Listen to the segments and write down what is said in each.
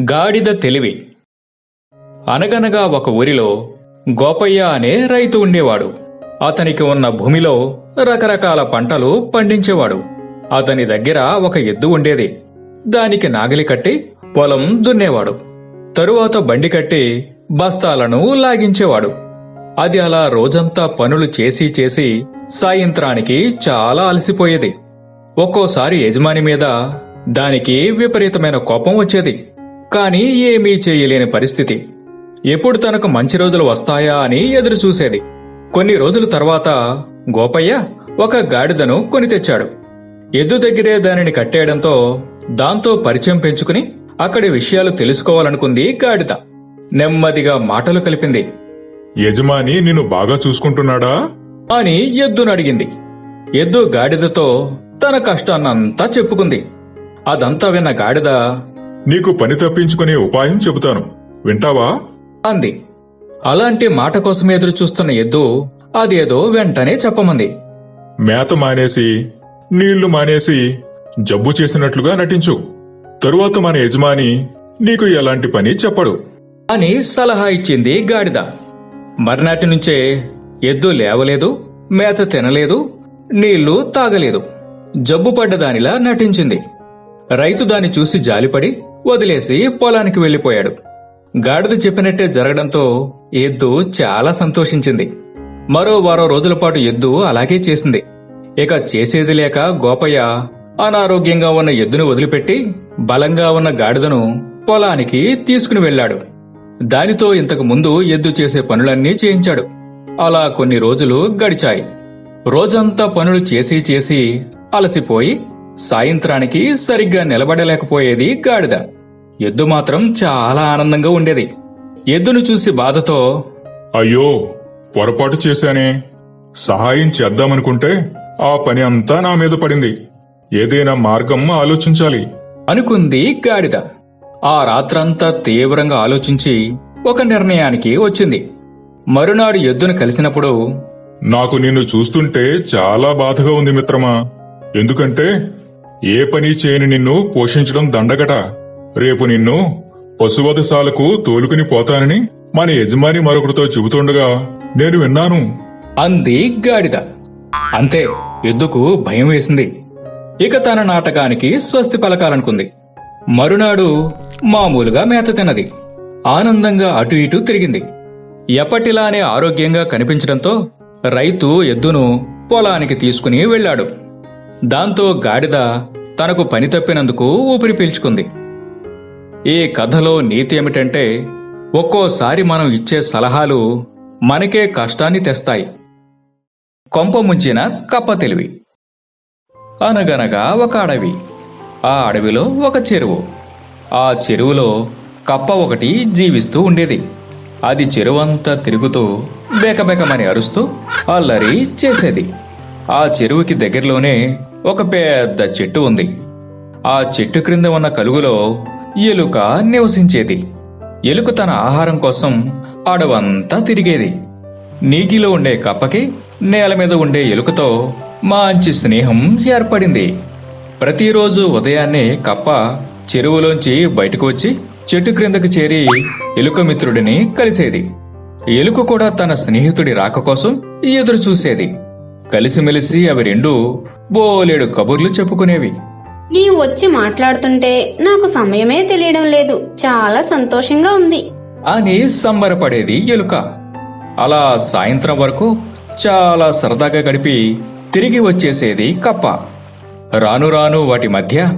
గాడిద తెలివి. అనగనగా ఒక ఊరిలో గోపయ్య అనే రైతు ఉండేవాడు. అతనికి ఉన్న భూమిలో రకరకాల పంటలు పండించేవాడు. అతని దగ్గర ఒక ఎద్దు ఉండేది. దానికి నాగలి కట్టి పొలం దున్నేవాడు. తరువాత బండి కట్టి బస్తాలను లాగించేవాడు. అది అలా రోజంతా పనులు చేసి చేసి సాయంత్రానికి చాలా అలసిపోయేది. ఒక్కోసారి యజమాని మీద దానికి విపరీతమైన కోపం వచ్చేది. కాని ఏమీ చేయలేని పరిస్థితి. ఎప్పుడు తనకు మంచి రోజులు వస్తాయా అని ఎదురు చూసేది. కొన్ని రోజుల తర్వాత గోపయ్య ఒక గాడిదను కొని తెచ్చాడు. ఎద్దు దగ్గరే దానిని కట్టేయడంతో దాంతో పరిచయం పెంచుకుని అక్కడి విషయాలు తెలుసుకోవాలనుకుంది గాడిద. నెమ్మదిగా మాటలు కలిపింది. యజమాని నిన్ను బాగా చూసుకుంటున్నాడా? అని ఎద్దును అడిగింది. ఎద్దు గాడిదతో తన కష్టాన్నంతా చెప్పుకుంది. అదంతా విన్న గాడిద నీకు పని తప్పించుకునే ఉపాయం చెబుతాను. వింటావా? అంది. అలాంటి మాట కోసం ఎదురు చూస్తున్న ఎద్దు అదేదో వెంటనే చెప్పమంది. మేత మానేసి నీళ్ళు మానేసి జబ్బు చేసినట్లుగా నటించు. తరువాత మన యజమాని నీకు ఎలాంటి పని చెప్పడు. అని సలహా ఇచ్చింది గాడిద. మర్నాటి నుంచే ఎద్దు లేవలేదు మేత తినలేదు నీళ్ళు తాగలేదు. జబ్బు పడ్డదానిలా నటించింది. రైతు దాన్ని చూసి జాలిపడి వదిలేసి పొలానికి వెళ్ళిపోయాడు గాడిద చెప్పినట్టే జరగడంతో ఎద్దు చాలా సంతోషించింది. మరో వారో రోజుల పాటు ఎద్దు అలాగే చేసింది. ఇక చేసేది లేక గోపయ్య అనారోగ్యంగా ఉన్న ఎద్దును వదిలిపెట్టి బలంగా ఉన్న గాడిదను పొలానికి తీసుకుని వెళ్ళాడు. దానితో ఇంతకు ముందు ఎద్దు చేసే పనులన్నీ చేయించాడు. అలా కొన్ని రోజులు గడిచాయి. రోజంతా పనులు చేసి చేసి అలసిపోయి సాయంత్రానికి సరిగ్గా నిలబడలేకపోయేది గాడిద. ఎద్దు మాత్రం చాలా ఆనందంగా ఉండేది. ఎద్దును చూసి బాధతో అయ్యో పొరపాటు చేశానే. సహాయం చేద్దామనుకుంటే ఆ పని అంతా నా మీద పడింది. ఏదైనా మార్గం ఆలోచించాలి. అనుకుంది గాడిద. ఆ రాత్రంతా తీవ్రంగా ఆలోచించి ఒక నిర్ణయానికి వచ్చింది. మరునాడు ఎద్దును కలిసినప్పుడు నాకు నిన్ను చూస్తుంటే చాలా బాధగా ఉంది మిత్రమా. ఎందుకంటే ఏ పని చేయని నిన్ను పోషించడం దండగట. రేపు నిన్ను పశువధశాలకు తోలుకుని పోతానని మన యజమాని మరొకరితో చెబుతుండగా నేను విన్నాను. అంది గాడిద. అంతే ఎద్దుకు భయం వేసింది. ఇక తన నాటకానికి స్వస్తి పలకాలనుకుంది. మరునాడు మామూలుగా మేత తిన్నది. ఆనందంగా అటు ఇటు తిరిగింది. ఎప్పటిలానే ఆరోగ్యంగా కనిపించడంతో రైతు ఎద్దును పొలానికి తీసుకుని వెళ్ళాడు. దాంతో గాడిద తనకు పని తప్పినందుకు ఊపిరి పీల్చుకుంది. ఈ కథలో నీతి ఏమిటంటే ఒక్కోసారి మనం ఇచ్చే సలహాలు మనకే కష్టాన్ని తెస్తాయి. కొంప ముంచిన కప్ప తెలివి. అనగనగా ఒక అడవి. ఆ అడవిలో ఒక చెరువు. ఆ చెరువులో కప్ప ఒకటి జీవిస్తూ ఉండేది. అది చెరువంతా తిరుగుతూ బేకబేకమని అరుస్తూ అల్లరి చేసేది. ఆ చెరువుకి దగ్గరలోనే ఒక పెద్ద చెట్టు ఉంది. ఆ చెట్టు క్రింద ఉన్న కలుగులో ఎలుక నివసించేది. ఎలుక తన ఆహారం కోసం అడవంతా తిరిగేది. నీటిలో ఉండే కప్పకి నేల మీద ఉండే ఎలుకతో మంచి స్నేహం ఏర్పడింది. ప్రతిరోజు ఉదయాన్నే కప్ప చెరువులోంచి బయటకు వచ్చి చెట్టు క్రిందకు చేరి ఎలుక మిత్రుడిని కలిసేది. ఎలుక కూడా తన స్నేహితుడి రాక కోసం ఎదురు చూసేది కలిసిమెలిసి అవి రెండు బోలెడు కబుర్లు చెప్పుకునేవి. నీవు వచ్చి మాట్లాడుతుంటే నాకు సమయమే తెలియడం లేదు. చాలా సంతోషంగా ఉంది. అని సంబరపడేది ఎలుక. అలా సాయంత్రం వరకు చాలా సరదాగా గడిపి తిరిగి వచ్చేసేది కప్ప. రాను రాను వాటి మధ్య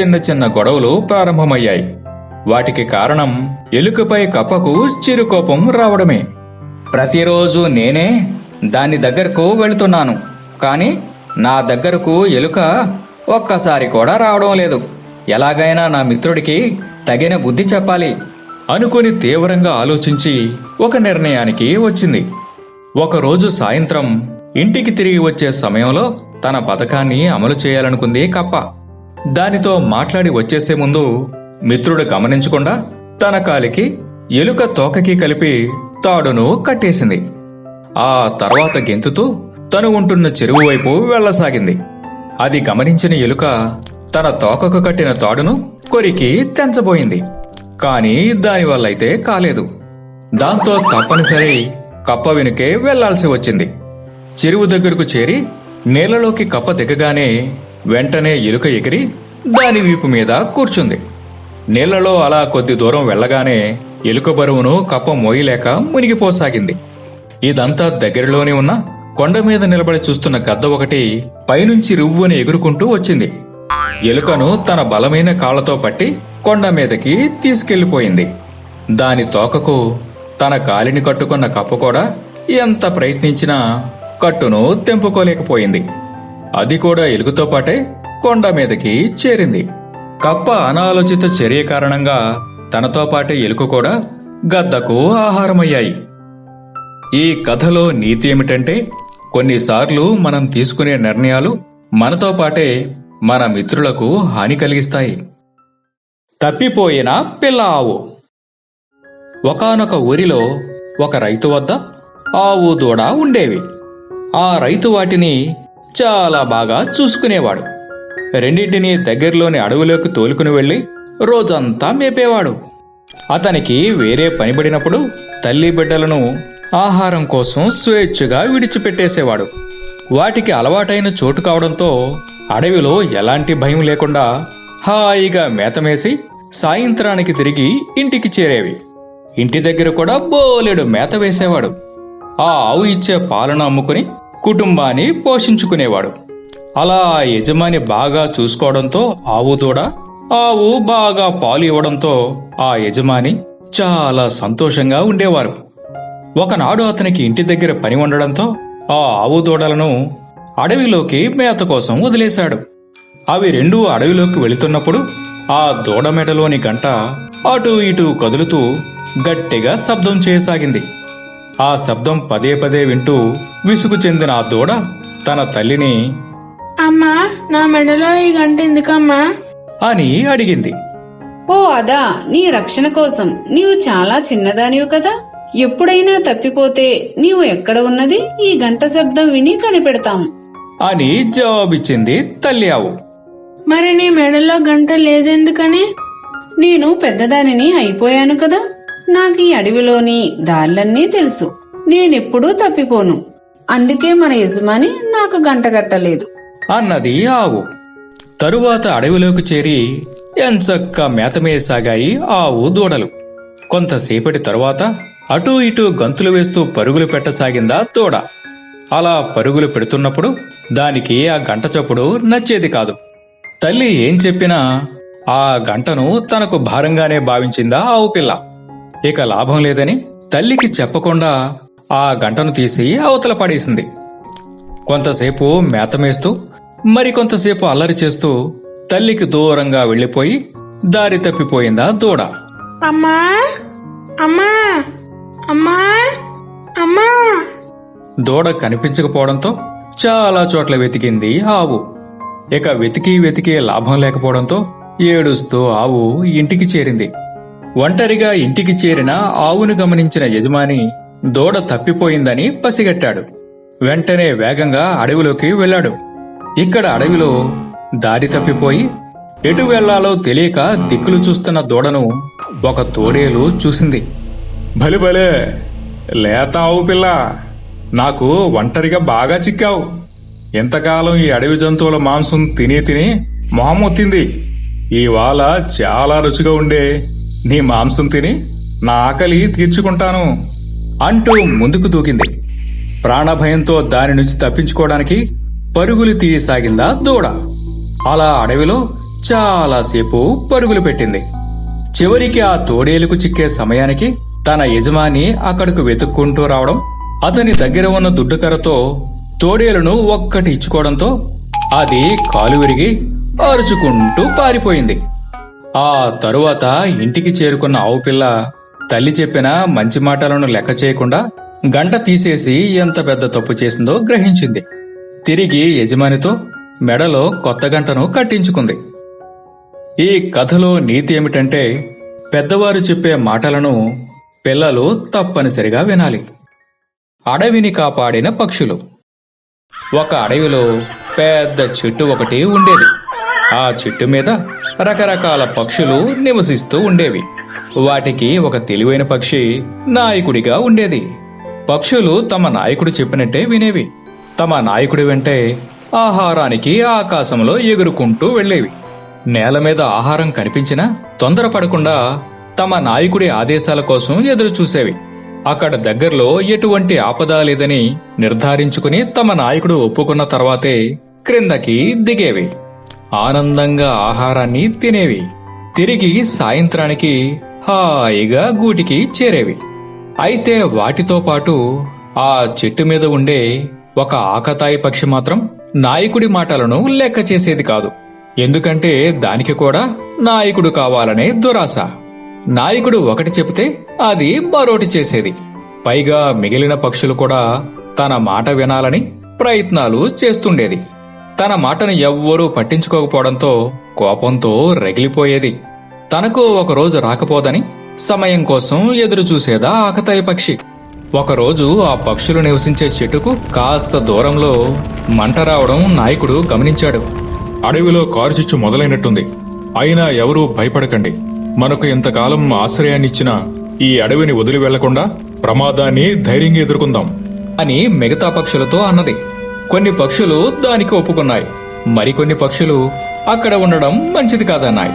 చిన్న చిన్న గొడవలు ప్రారంభమయ్యాయి. వాటికి కారణం ఎలుకపై కప్పకు చిరుకోపం రావడమే. ప్రతిరోజు నేనే దాని దగ్గరకు వెళుతున్నాను. కానీ నా దగ్గరకు ఎలుక ఒక్కసారి కూడా రావడం లేదు. ఎలాగైనా నా మిత్రుడికి తగిన బుద్ధి చెప్పాలి అనుకుని తీవ్రంగా ఆలోచించి ఒక నిర్ణయానికి వచ్చింది. ఒకరోజు సాయంత్రం ఇంటికి తిరిగి వచ్చే సమయంలో తన పథకాన్ని అమలు చేయాలనుకుంది కప్ప. దానితో మాట్లాడి వచ్చేసే ముందు మిత్రుడు గమనించకుండా తన కాలికి ఎలుక తోకకి కలిపి తాడును కట్టేసింది. ఆ తర్వాత గెంతుతూ తను ఉంటున్న చెరువు వైపు వెళ్ళసాగింది అది గమనించిన ఎలుక తన తోకకు కట్టిన తాడును కొరికి తెంచబోయింది. కానీ దానివల్ల అయితే కాలేదు. దాంతో తప్పనిసరి కప్ప వెనుకే వెళ్ళాల్సి వచ్చింది. చెరువు దగ్గరకు చేరి నేలలోకి కప్ప దిగగానే వెంటనే ఎలుక ఎగిరి దాని వీపు మీద కూర్చుంది. నీళ్ళలో అలా కొద్ది దూరం వెళ్ళగానే ఎలుక బరువును కప్ప మోయలేక మునిగిపోసాగింది. ఇదంతా దగ్గరలోనే ఉన్న కొండ మీద నిలబడి చూస్తున్న గద్ద ఒకటి పైనుంచి రువ్వుని ఎగురుకుంటూ వచ్చింది. ఎలుకను తన బలమైన కాళ్ళతో పట్టి కొండ మీదకి తీసుకెళ్ళిపోయింది దాని తోకకు తన కాలిని కట్టుకున్న కప్ప కూడా ఎంత ప్రయత్నించినా కట్టును తెంపుకోలేకపోయింది. అది కూడా ఎలుగుతో పాటే కొండ మీదకి చేరింది. కప్ప అనాలోచిత చర్య కారణంగా తనతో పాటే ఎలుక కూడా గద్దకు ఆహారమయ్యాయి. ఈ కథలో నీతి ఏమిటంటే కొన్నిసార్లు మనం తీసుకునే నిర్ణయాలు మనతో పాటే మన మిత్రులకు హాని కలిగిస్తాయి. తప్పిపోయిన పిల్ల ఆవు ఒకానొక ఊరిలో ఒక రైతు వద్ద ఆవు దూడ ఉండేవి. ఆ రైతు వాటిని చాలా బాగా చూసుకునేవాడు. రెండింటిని దగ్గరలోని అడవిలోకి తోలుకుని వెళ్ళి రోజంతా మేపేవాడు. అతనికి వేరే పనిబడినప్పుడు తల్లి బిడ్డలను ఆహారం కోసం స్వేచ్ఛగా విడిచిపెట్టేసేవాడు. వాటికి అలవాటైన చోటు కావడంతో అడవిలో ఎలాంటి భయం లేకుండా హాయిగా మేతమేసి సాయంత్రానికి తిరిగి ఇంటికి చేరేవి. ఇంటి దగ్గర కూడా బోలెడు మేత వేసేవాడు. ఆ ఆవు ఇచ్చే పాలను అమ్ముకుని కుటుంబాన్ని పోషించుకునేవాడు. అలా ఆ యజమాని బాగా చూసుకోవడంతో ఆవు దూడ ఆవు బాగా పాలు ఇవ్వడంతో ఆ యజమాని చాలా సంతోషంగా ఉండేవారు. ఒకనాడు అతనికి ఇంటి దగ్గర పని ఉండడంతో ఆ ఆవు దూడలను అడవిలోకి మేత కోసం వదిలేశాడు. అవి రెండూ అడవిలోకి వెళుతున్నప్పుడు ఆ దూడ మెడలోని గంట అటూ ఇటూ కదులుతూ గట్టిగా శబ్దం చేయసాగింది. ఆ శబ్దం పదే పదే వింటూ విసుగు చెందిన ఆ దూడ తన తల్లిని అమ్మా నా మెడలో ఈ గంట ఎందుకమ్మా? అని అడిగింది. ఓ అదా నీ రక్షణ కోసం. నీవు చాలా చిన్నదానివి కదా? ఎప్పుడైనా తప్పిపోతే నీవు ఎక్కడ ఉన్నది? ఈ గంట శబ్దం విని కనిపెడతాము అని జవాబిచ్చింది తల్లి ఆవు. మరి నీ మెడలో గంట లేదెందుకని? నేను పెద్దదానిని అయిపోయాను కదా. నాకు ఈ అడవిలోని దారులన్నీ తెలుసు. నేనెప్పుడూ తప్పిపోను. అందుకే మన యజమాని నాకు గంట కట్టలేదు. అన్నది ఆవు. తరువాత అడవిలోకి చేరి ఎంచక్క మేతమేసాగాయి ఆవు దూడలు. కొంతసేపటి తరువాత అటూ ఇటూ గంతులు వేస్తూ పరుగులు పెట్టసాగిందా దూడ అలా పరుగులు పెడుతున్నప్పుడు దానికి ఆ గంట చప్పుడు నచ్చేది కాదు. తల్లి ఏం చెప్పినా ఆ గంటను తనకు భారంగానే భావించిందా ఆవు పిల్ల. ఇక లాభం లేదని తల్లికి చెప్పకుండా ఆ గంటను తీసి అవతల పడేసింది. కొంతసేపు మేతమేస్తూ మరికొంతసేపు అల్లరి చేస్తూ తల్లికి దూరంగా వెళ్ళిపోయి దారి తప్పిపోయిందా దూడ అమ్మా! అమ్మా! అమ్మా అమ్మా. దూడ కనిపించకపోవడంతో చాలా చోట్ల వెతికింది ఆవు. ఇక వెతికి వెతికి లాభం లేకపోవడంతో ఏడుస్తూ ఆవు ఇంటికి చేరింది. ఒంటరిగా ఇంటికి చేరిన ఆవును గమనించిన యజమాని దూడ తప్పిపోయిందని పసిగట్టాడు. వెంటనే వేగంగా అడవిలోకి వెళ్ళాడు. ఇక్కడ అడవిలో దారి తప్పిపోయి ఎటు వెళ్ళాలో తెలియక దిక్కులు చూస్తున్న దూడను ఒక తోడేలు చూసింది. భలే భలే. లేత ఆవు పిల్ల. నాకు ఒంటరిగా బాగా చిక్కావు. ఎంతకాలం ఈ అడవి జంతువుల మాంసం తిని తిని మొహమొత్తింది ఇవాళ చాలా రుచిగా ఉండే. నీ మాంసం తిని నా ఆకలి తీర్చుకుంటాను అంటూ ముందుకు దూకింది. ప్రాణభయంతో దాని నుంచి తప్పించుకోవడానికి పరుగులు తీయసాగిందా దూడ. అలా అడవిలో చాలాసేపు పరుగులు పెట్టింది. చివరికి ఆ తోడేలుకు చిక్కే సమయానికి తన యజమాని అక్కడకు వెతుక్కుంటూ రావడం అతని దగ్గర ఉన్న దుడ్డుకరతో తోడేలును ఒక్కటి ఇచ్చుకోవడంతో అది కాలు విరిగి అరుచుకుంటూ పారిపోయింది. ఆ తరువాత ఇంటికి చేరుకున్న ఆవు పిల్ల తల్లి చెప్పిన మంచి మాటలను లెక్క చేయకుండా గంట తీసేసి ఎంత పెద్ద తప్పు చేసిందో గ్రహించింది. తిరిగి యజమానితో మెడలో కొత్త గంటను కట్టించుకుంది. ఈ కథలో నీతి ఏమిటంటే పెద్దవారు చెప్పే మాటలను పిల్లలు తప్పనిసరిగా వినాలి. అడవిని కాపాడిన పక్షులు. ఒక అడవిలో పెద్ద చెట్టు ఒకటి ఉండేది. ఆ చెట్టు మీద రకరకాల పక్షులు నివసిస్తూ ఉండేవి. వాటికి ఒక తెలివైన పక్షి నాయకుడిగా ఉండేది. పక్షులు తమ నాయకుడు చెప్పినట్టే వినేవి. తమ నాయకుడి వెంటే ఆహారానికి ఆకాశంలో ఎగురుకుంటూ వెళ్ళేవి. నేల మీద ఆహారం కనిపించినా తొందరపడకుండా తమ నాయకుడి ఆదేశాల కోసం ఎదురుచూసేవి. అక్కడ దగ్గరలో ఎటువంటి ఆపద లేదని నిర్ధారించుకుని తమ నాయకుడు ఒప్పుకున్న తర్వాతే క్రిందకి దిగేవి. ఆనందంగా ఆహారాన్ని తినేవి. తిరిగి సాయంత్రానికి హాయిగా గూటికి చేరేవి. అయితే వాటితో పాటు ఆ చెట్టు మీద ఉండే ఒక ఆకతాయి పక్షి మాత్రం నాయకుడి మాటలను లెక్క చేసేది కాదు. ఎందుకంటే దానికి కూడా నాయకుడు కావాలనే దురాశ. నాయకుడు ఒకటి చెబితే అది మరోటి చేసేది. పైగా మిగిలిన పక్షులు కూడా తన మాట వినాలని ప్రయత్నాలు చేస్తుండేది. తన మాటను ఎవ్వరూ పట్టించుకోకపోవడంతో కోపంతో రగిలిపోయేది. తనకు ఒకరోజు రాకపోదని సమయం కోసం ఎదురు చూసేదా ఆకతాయి పక్షి. ఒకరోజు ఆ పక్షులు నివసించే చెట్టుకు కాస్త దూరంలో మంట రావడం నాయకుడు గమనించాడు. అడవిలో కారుచిచ్చు మొదలైనట్టుంది. అయినా ఎవరూ భయపడకండి. మనకు ఇంతకాలం ఆశ్రయాన్నిచ్చిన ఈ అడవిని వదిలి వెళ్ళకుండా ప్రమాదాన్ని ధైర్యంగా ఎదుర్కొందాం. అని మిగతా పక్షులతో అన్నది. కొన్ని పక్షులు దానికి ఒప్పుకున్నాయి. మరికొన్ని పక్షులు అక్కడ ఉండడం మంచిది కాదన్నాయి.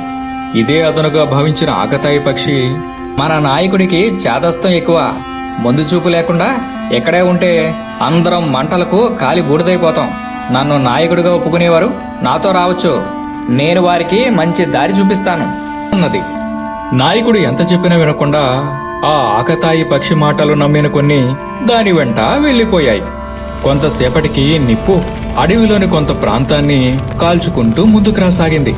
ఇదే అదనుగా భావించిన ఆకతాయి పక్షి మన నాయకుడికి చాదస్తం ఎక్కువ. ముందు చూపు లేకుండా ఎక్కడే ఉంటే అందరం మంటలకు కాలి బూడిదైపోతాం. నన్ను నాయకుడిగా ఒప్పుకునేవారు నాతో రావచ్చు. నేను వారికి మంచి దారి చూపిస్తాను అన్నది. నాయకుడు ఎంత చెప్పినా వినకుండా ఆ ఆకతాయి పక్షి మాటలు నమ్మిన కొన్ని దాని వెంట వెళ్ళిపోయాయి. కొంతసేపటికి నిప్పు అడవిలోని కొంత ప్రాంతాన్ని కాల్చుకుంటూ ముందుకు రాసాగింది.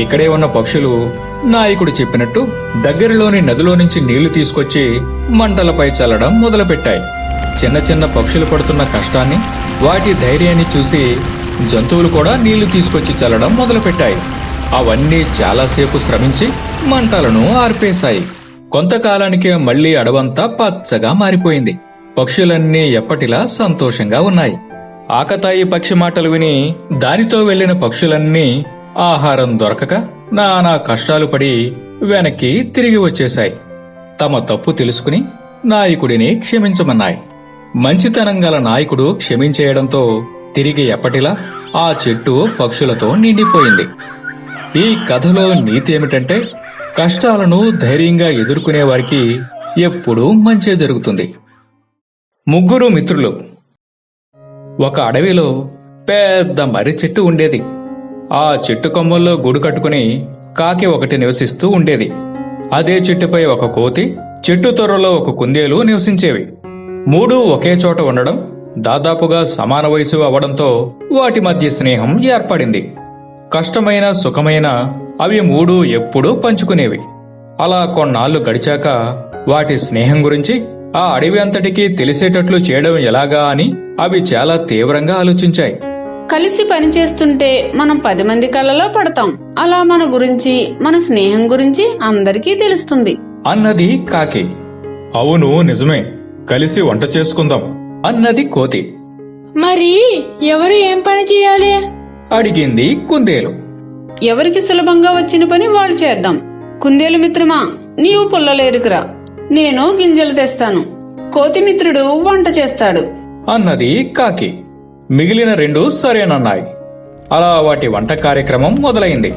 ఇక్కడే ఉన్న పక్షులు నాయకుడు చెప్పినట్టు దగ్గరలోని నదిలో నుంచి నీళ్ళు తీసుకొచ్చి మంటలపై చల్లడం మొదలుపెట్టాయి. చిన్న చిన్న పక్షులు పడుతున్న కష్టాన్ని వాటి ధైర్యాన్ని చూసి జంతువులు కూడా నీళ్ళు తీసుకొచ్చి చల్లడం మొదలుపెట్టాయి. అవన్నీ చాలాసేపు శ్రమించి మంటలను ఆర్పేశాయి. కొంతకాలానికే మళ్ళీ అడవంతా పచ్చగా మారిపోయింది. పక్షులన్నీ ఎప్పటిలా సంతోషంగా ఉన్నాయి. ఆకతాయి పక్షి మాటలు విని దానితో వెళ్ళిన పక్షులన్నీ ఆహారం దొరకక నానా కష్టాలు పడి వెనక్కి తిరిగి వచ్చేశాయి. తమ తప్పు తెలుసుకుని నాయకుడిని క్షమించమన్నాయి. మంచితనం గల నాయకుడు క్షమించేయడంతో తిరిగి ఎప్పటిలా ఆ చెట్టు పక్షులతో నిండిపోయింది. ఈ కథలో నీతి ఏమిటంటే కష్టాలను ధైర్యంగా ఎదుర్కొనే వారికి ఎప్పుడూ మంచి జరుగుతుంది. ముగ్గురు మిత్రులు. ఒక అడవిలో పెద్ద మర్రి చెట్టు ఉండేది. ఆ చెట్టు కొమ్మల్లో గూడు కట్టుకుని కాకి ఒకటి నివసిస్తూ ఉండేది. అదే చెట్టుపై ఒక కోతి చెట్టు తొర్రలో ఒక కుందేలు నివసించేవి. మూడు ఒకే చోట ఉండడం దాదాపుగా సమాన వయసు అవడంతో వాటి మధ్య స్నేహం ఏర్పడింది. కష్టమైన సుఖమైన అవి మూడు ఎప్పుడూ పంచుకునేవి. అలా కొన్నాళ్ళు గడిచాక వాటి స్నేహం గురించి ఆ అడవి అంతటికీ తెలిసేటట్లు చేయడం ఎలాగా అని అవి చాలా తీవ్రంగా ఆలోచించాయి. కలిసి పనిచేస్తుంటే మనం పది మంది కళ్ళలో పడతాం. అలా మన గురించి మన స్నేహం గురించి అందరికీ తెలుస్తుంది. అన్నది కాకి. అవును నిజమే. కలిసి వంట చేసుకుందాం. అన్నది కోతి. మరి ఎవరు ఏం పని చేయాలి? అడిగింది కుందేలు. ఎవరికి సులభంగా వచ్చిన పని వాళ్ళు చేద్దాం. కుందేలు మిత్రమా నీవు పుల్లలేరుకురా. నేను గింజలు తెస్తాను. కోతిమిత్రుడు వంట చేస్తాడు. అన్నది కాకి. మిగిలిన రెండు సరేనన్నాయి. అలా వాటి వంట కార్యక్రమం మొదలైంది.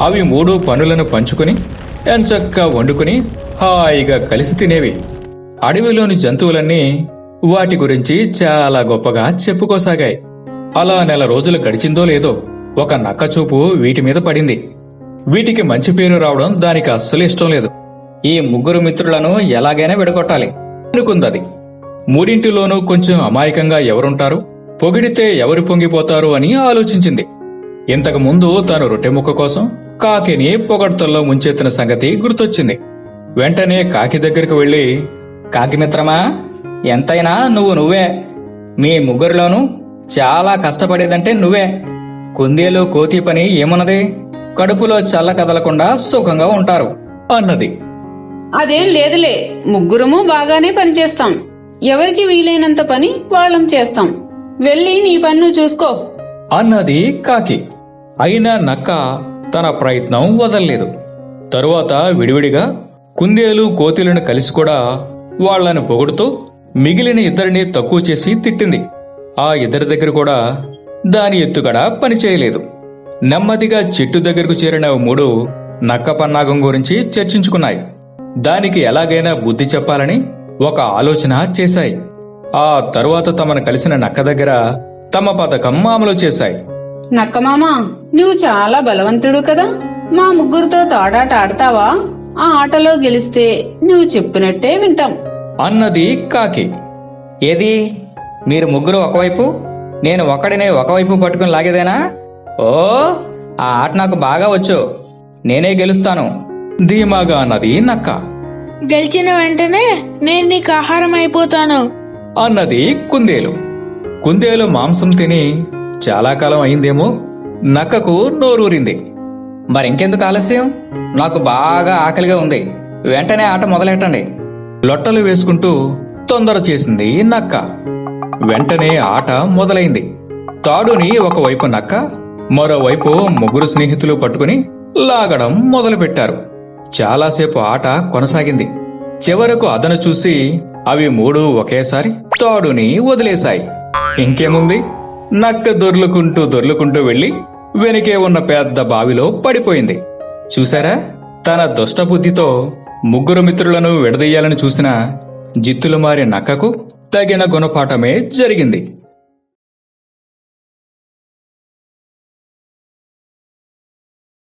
అవి మూడు పనులను పంచుకుని ఎంచక్కా వండుకుని హాయిగా కలిసి తినేవి. అడవిలోని జంతువులన్నీ వాటి గురించి చాలా గొప్పగా చెప్పుకోసాగాయి. అలా నెల రోజులు గడిచిందో లేదో ఒక నక్క చూపు వీటి మీద పడింది. వీటికి మంచి పేరు రావడం దానికి అస్సలు ఇష్టం లేదు. ఈ ముగ్గురు మిత్రులను ఎలాగైనా విడగొట్టాలి. అనుకుందది. మూడింటిలోనూ కొంచెం అమాయకంగా ఎవరుంటారు? పొగిడితే ఎవరు పొంగిపోతారు అని ఆలోచించింది. ఇంతకు ముందు తాను రొట్టె ముక్క కోసం కాకిని పొగడ్తల్లో ముంచెత్తిన సంగతి గుర్తొచ్చింది. వెంటనే కాకి దగ్గరికి వెళ్ళి కాకి మిత్రమా ఎంతైనా నువ్వు నువ్వే. మీ ముగ్గురిలోనూ చాలా కష్టపడేదంటే నువ్వే. కుందేలు కోతి పని ఏమున్నది? కడుపులో చల్ల కదలకుండా సుఖంగా ఉంటారు అన్నది. అదేం లేదులే ముగ్గురము బాగానే పనిచేస్తాం. ఎవరికి వీలైనంత పని వాళ్ళం చేస్తాం. వెళ్ళి నీ పని నువ్వు చూసుకో. అన్నది కాకి. అయినా నక్క తన ప్రయత్నం వదల్లేదు. తరువాత విడివిడిగా కుందేలు కోతిలను కలిసి కూడా వాళ్ళను పొగుడుతూ మిగిలిన ఇద్దరిని తక్కువ చేసి తిట్టింది. ఆ ఇద్దరి దగ్గర కూడా దాని ఎత్తుగడ పనిచేయలేదు నెమ్మదిగా చెట్టు దగ్గరకు చేరిన మూడు నక్క పన్నాగం గురించి చర్చించుకున్నాయి. దానికి ఎలాగైనా బుద్ధి చెప్పాలని ఒక ఆలోచన చేశాయి. ఆ తరువాత తమను కలిసిన నక్క దగ్గర తమ పథకం అమలు చేశాయి. నక్కమామ నువ్వు చాలా బలవంతుడు కదా? మా ముగ్గురితో తాడాట ఆడతావా? ఆ ఆటలో గెలిస్తే నువ్వు చెప్పినట్టే వింటాం. అన్నది కాకి. ఏది? మీరు ముగ్గురు ఒకవైపు? నేను ఒకడినే ఒకవైపు పట్టుకుని లాగేదేనా? ఓ ఆ ఆట నాకు బాగా వచ్చు. నేనే గెలుస్తాను. ధీమాగా అన్నది నక్క. గెలిచిన వెంటనే నేను నీకు ఆహారం అయిపోతాను. అన్నది కుందేలు. కుందేలు మాంసం తిని చాలా కాలం అయిందేమో నక్కకు నోరూరింది. మరింకెందుకు ఆలస్యం? నాకు బాగా ఆకలిగా ఉంది. వెంటనే ఆట మొదలెట్టండి. లొట్టలు వేసుకుంటూ తొందర చేసింది నక్క. వెంటనే ఆట మొదలైంది. తాడుని ఒకవైపు నక్క మరోవైపు ముగ్గురు స్నేహితులు పట్టుకుని లాగడం మొదలుపెట్టారు. చాలాసేపు ఆట కొనసాగింది. చివరకు అదను చూసి అవి మూడు ఒకేసారి తాడుని వదిలేశాయి. ఇంకేముంది? నక్క దొర్లుకుంటూ దొర్లుకుంటూ వెళ్ళి వెనుకే ఉన్న పెద్ద బావిలో పడిపోయింది. చూసారా తన దుష్టబుద్ధితో ముగ్గురు మిత్రులను విడదీయాలని చూసిన జిత్తులు మారి నక్కకు తగిన గుణపాఠమే జరిగింది.